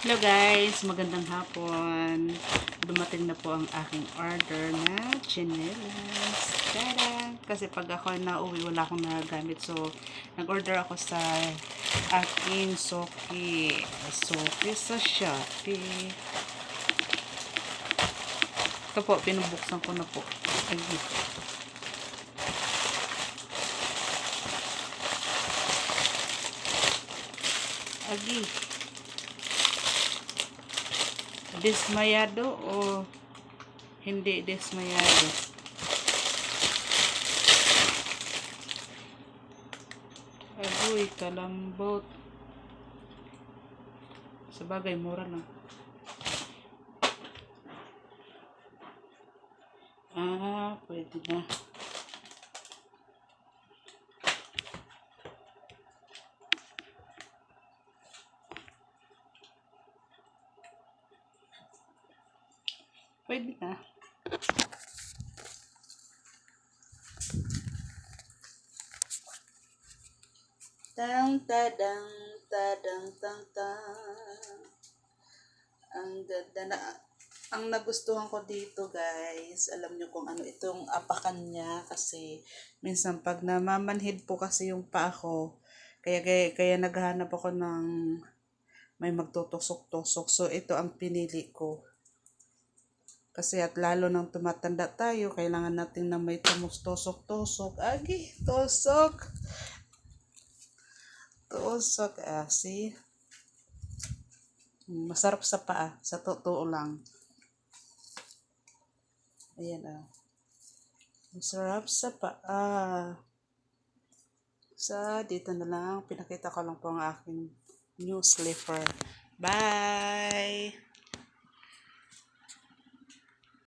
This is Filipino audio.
Hello guys, magandang hapon. Dumating na po ang aking order na chinelas. Tada! Kasi pag ako na uwi, wala akong nagagamit. So, nag-order ako sa aking Soki. Soki sa Shopee. Ito po, pinubuksan ko na po. Ay, Agi. Desmayado o hindi desmayado? Agoy, kalambot. Sa bagay, mura lang. Ah, pwede na. Pwede na. Tang tadang tadang tang tang. Ang ganda na ang nagustuhan ko dito guys, alam nyo kung ano itong apakan niya kasi minsan pag namamanhid po kasi yung paa ko, kaya, kaya, kaya naghahanap ako ng may magtutusok-tusok. So ito ang pinili ko. Kasi at lalo nang tumatanda tayo, kailangan natin na may tumustusok-tusok. Agi, tusok. Tusok, ah, see? Masarap sa paa, sa totoo lang. Ayan ah. Masarap sa paa. Sa dito na lang, pinakita ko lang po ang aking new slipper. Bye!